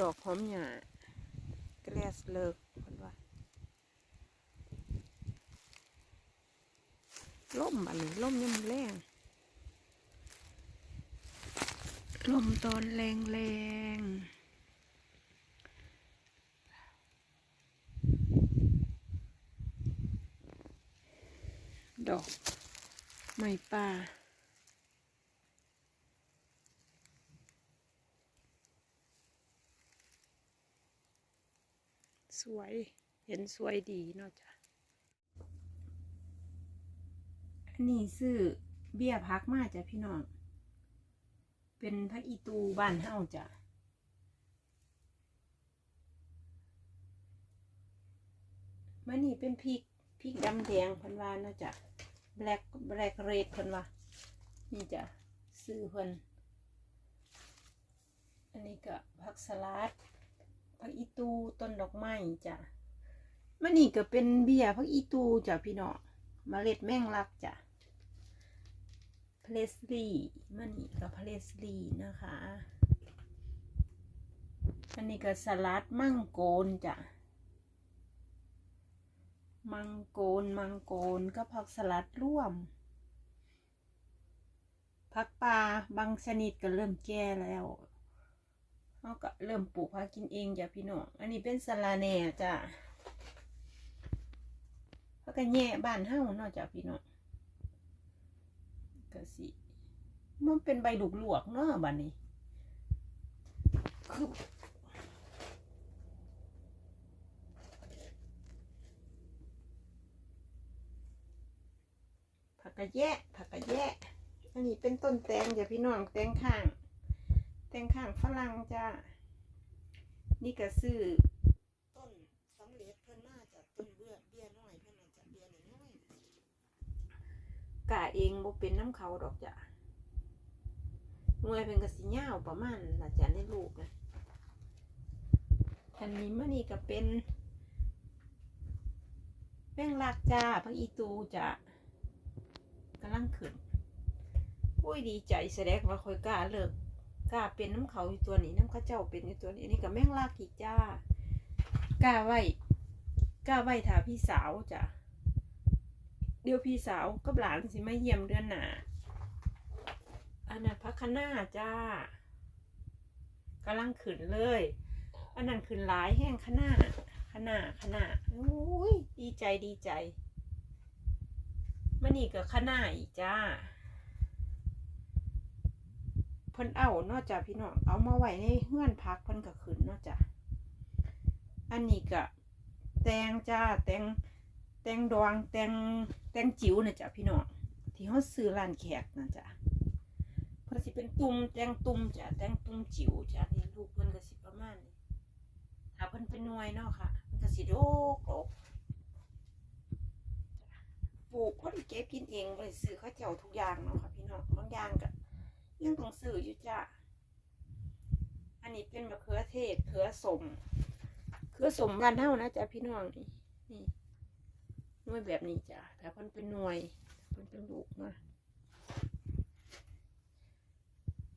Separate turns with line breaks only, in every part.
ดอกหอมหญ้าแกลสเลิกเพิ่นว่าล่มอันนี้ล่มยังแรงลมตอนแรงแรงดอกไม้ป่า สวย เห็นสวยดีเนาะจ้ะอันนี้ซื้อเบี้ยพักมาจ้ะพี่น้อง เป็นพักอีตูบ้านเฮาจ้ะมันนี่เป็นพริกพริกดำแดงพันวาเนาะจ้ะแบล็กแบล็กเรดพันวานี่จ้ะซื้อพิ่นอันนี้ก็ผักสลัด ผักอีตูต้นดอกไม้จ้ะมันนี่ก็เป็นเบียร์ผักอีตูจ้ะพี่น้องเมล็ดแมงลักจ้ะเพลสลีมันนี่ก็เพลสลีนะคะ อันนี้ก็สลัดมังโกนจ้ะมังโกนมังโกนก็ผักสลัดร่วมผักปลาบางชนิดก็เริ่มแก่แล้ว เขาก็เริ่มปลูกผักกินเองจ้ะพี่น้อง อันนี้เป็นสะระแหน่จ้ะพักกันแย่บ้านเฮาเนาะจ้ะพี่น้องก็สิมันเป็นใบดุกหลวกเนาะบ้านนี้คือผักกะแยะผักกะแยะอันนี้เป็นต้นแตงจ้ะพี่น้องแตงข้าง แตงข้างฝรั่งจ้านี่ก็ซื้อต้นสำเร็จเพิ่นมาจากต้นเบี้ยเบี้ยน้อยเพิ่นมาจากเบี้ยน้อยกะเองบ่เป็นน้ำเขาดอกจ้ะหน่วยเพิ่นก็สิยาวประมาณน่าจะในลูกนะอันนี้มันนี่ก็เป็นแป้งลักจ้าพักอีตูจ้ะกำลังขึ้นอุ้ยดีใจแสดงว่าคอยกล้าเลิก ก้าเป็นน้ำเขาอยู่ตัวนี้น้ำข้าเจ้าเป็นอยู่ตัวนี้นนี้ก็แม่งลากอีจ้าก้าไว้กล้าไว้ถาพี่สาวจ้ะเดี๋ยวพี่สาวกับหลานสิมาเยี่ยมเดือนหนาอันนั้นพักคณาจ้ากำลังขึ้นเลย อันนั้นขึ้นหลายแห้งคณาคณาคณาโอ้ยดีใจดีใจมันนี่ก็คณาอีกจ้า พิ่นเอาเนอกจากพี่น้องเอามาไว้ในเฮือนพักเพิ่นก็ขึ้นเนอกจากอันนี้ก็แตงจ้าแตงแตงดองแตงแตงจิ๋วนะจ้ะพี่น้องที่เขาซื้อร้านแขกนะจ้ะเพิ่นสิเป็นตุ่มแตงตุ่มจ้ะแตงตุ่มจิ๋วจ้ะนี่ลูกเพิ่นก็สิประมาณนี้ถ้าเพิ่นเป็นหน่วยเนาะค่ะมันก็สิโดกโอกปลูกเพิ่นเก็บกินเองบ่ได้ซื้อเขาเจ้าทุกอย่างเนาะค่ะพี่น้องบางอย่างก็ ยังต้องซื้ออยู่จ้ะ อันนี้เป็นมะเขือเทศเขือสมเขือสมบ้านเฮานะจ๊ะพี่น้องนี่นี่หน่วยแบบนี้จ้ะแต่เพิ่นเป็นหน่วยเพิ่นเป็นลูกมา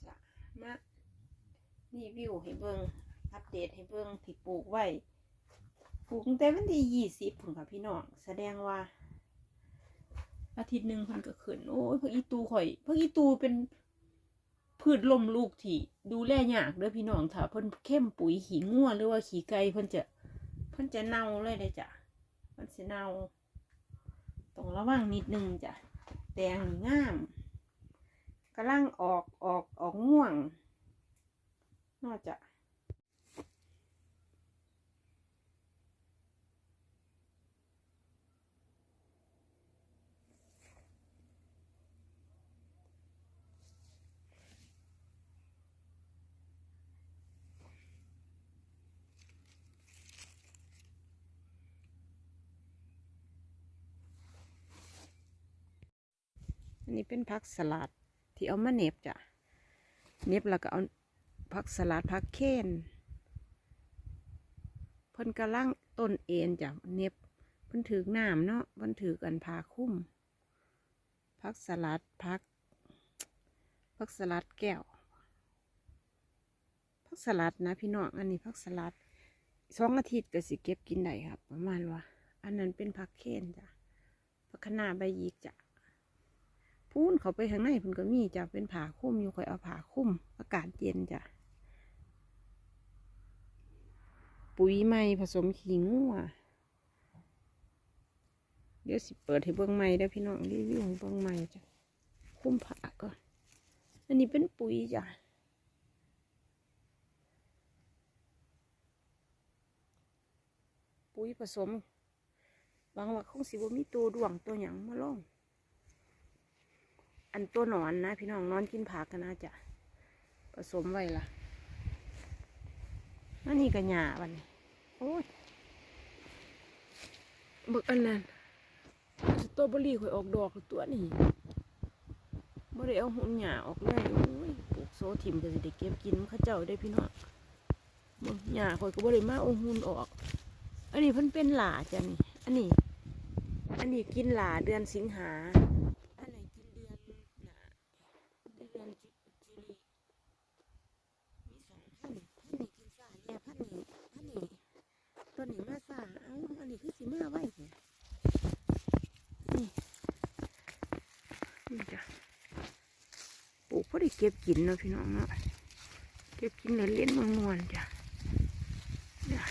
จ้ะมารีวิวให้เบิ่งอัปเดตให้เบิ่งที่ปลูกไว้ปลูกตั้งแต่วันที่ยี่สิบพุ่นค่ะพี่น้องแสดงว่าอาทิตย์หนึ่งพิ่นก็ขึ้นโอ้ยพวกอีตูข่อยพวกอีตูเป็น พืชลมลูกที่ดูแลยากเด้อพี่น้องถ้าเพิ่นเข้มปุ๋ยขี้ง่วหรือว่าขี้ไก่เพิ่นจะเพิ่นจะเน่าเลยเลยจ้ะเพิ่นสิเน่าต้องระวังนิดนึงจ้ะแตงนี่งามกำลังออกออกออกง่วงนอกจาก อันนี้เป็นผักสลัดที่เอามาเน็บจ้ะเน็บแล้วก็เอาผักสลัดผักเค้นเพิ่นกำลังต้นเอ็นจ้ะเน็บเพิ่นถือน้ำเนาะเพิ่นถือกันพาคุ้มผักสลัดผักผักสลัดแก้วผักสลัดนะพี่น้องอันนี้ผักสลัดสองอาทิตย์ก็สิเก็บกินได้ครับ ประมาณว่า อันนั้นเป็นผักเค้นจ้ะผักคะน้าใบยิกจ้ะ พูนเขาไปข้างในพิ่นก็มีจ้ะเป็นผ่าคุ้มอยู่คอยเอาผ่าคุ้มอากาศเย็นจ้ะปุ๋ยใหม่ผสมขี้งัวเดี๋ยวสิเปิดให้เบิ่งใหม่ได้พี่น้องรีวิวให้เบิ่งใหม่จ้ะคุ้มผ่าก่อนอันนี้เป็นปุ๋ยจ้ะปุ๋ยผสมบางว่าคงสิบ่มีตัวดวงตัวหยังมาลอง อันตัวหนอนนะ พี่น้องนอนกินผักกันนะจ๊ะผสมไว้ละนั่นนี่ก็หญ้าวันนี้โอ้ยบิกอันนั้นสตรอเบอรี่ข่อยออกดอกตัวนี่บ่ได้เอาหุ่นหญ้าออกเลยโอ้ยปลูกโซทิมก็สิได้เก็บกินข้าเจ้าได้พี่น้องเบิ่งหญ้าข่อยก็บ่ได้มาเอาหุ่นออก อันนี้เพิ่นเป็นหลาจ้ะนี่ อันนี้ อันนี้กินหลาเดือนสิงหา อันไหนกินเดือนหนาได้เดือนจิจิลีมีสองพันพันนี้กินสาแย่พันนี้พันนี้ตัวนี้มาสาเอ้าอันนี้คือสิมาไว้เนี่ยนี่นี่จ้ะปลูกพอได้ เก็บกินเนาะพี่น้องเนาะเก็บกินแล้วเล่นมวนๆจ้ะเนี่ย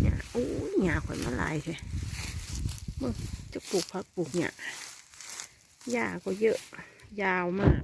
เนี่ยโอ้ยหยาข่อยมาลายเลยมึงจะปลูกผักปลูกเนี่ยหญ้าก็เยอะ ยาวมาก